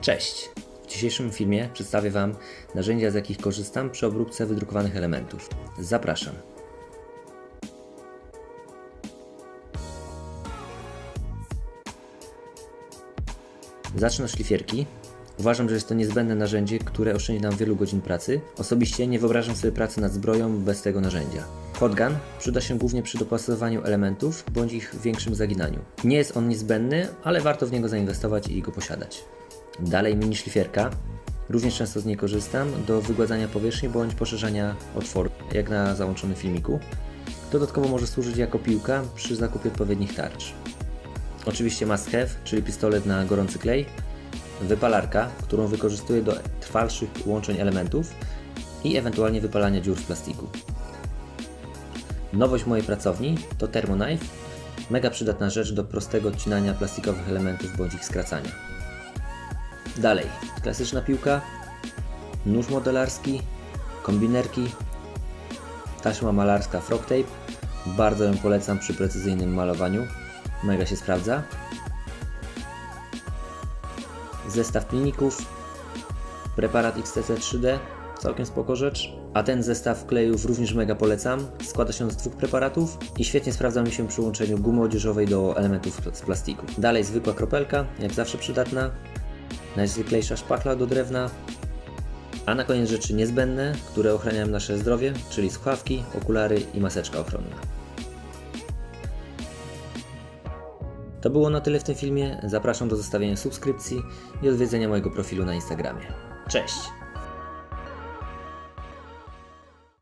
Cześć! W dzisiejszym filmie przedstawię Wam narzędzia, z jakich korzystam przy obróbce wydrukowanych elementów. Zapraszam. Zacznę od szlifierki. Uważam, że jest to niezbędne narzędzie, które oszczędzi nam wielu godzin pracy. Osobiście nie wyobrażam sobie pracy nad zbroją bez tego narzędzia. Hotgun przyda się głównie przy dopasowaniu elementów bądź ich większym zaginaniu. Nie jest on niezbędny, ale warto w niego zainwestować i go posiadać. Dalej mini szlifierka. Również często z niej korzystam do wygładzania powierzchni bądź poszerzania otworu, jak na załączonym filmiku. Dodatkowo może służyć jako piłka przy zakupie odpowiednich tarcz. Oczywiście must have, czyli pistolet na gorący klej, wypalarka, którą wykorzystuję do trwalszych łączeń elementów i ewentualnie wypalania dziur w plastiku. Nowość mojej pracowni to Thermoknife, mega przydatna rzecz do prostego odcinania plastikowych elementów bądź ich skracania. Dalej, klasyczna piłka, nóż modelarski, kombinerki, taśma malarska Frog Tape, bardzo ją polecam przy precyzyjnym malowaniu, mega się sprawdza. Zestaw pilników, preparat XTC 3D, całkiem spoko rzecz. A ten zestaw klejów również mega polecam. Składa się z dwóch preparatów i świetnie sprawdza mi się przy łączeniu gumy odzieżowej do elementów z plastiku. Dalej zwykła kropelka, jak zawsze przydatna. Najzwyklejsza szpachla do drewna. A na koniec rzeczy niezbędne, które ochraniają nasze zdrowie, czyli słuchawki, okulary i maseczka ochronna. To było na tyle w tym filmie. Zapraszam do zostawienia subskrypcji i odwiedzenia mojego profilu na Instagramie. Cześć!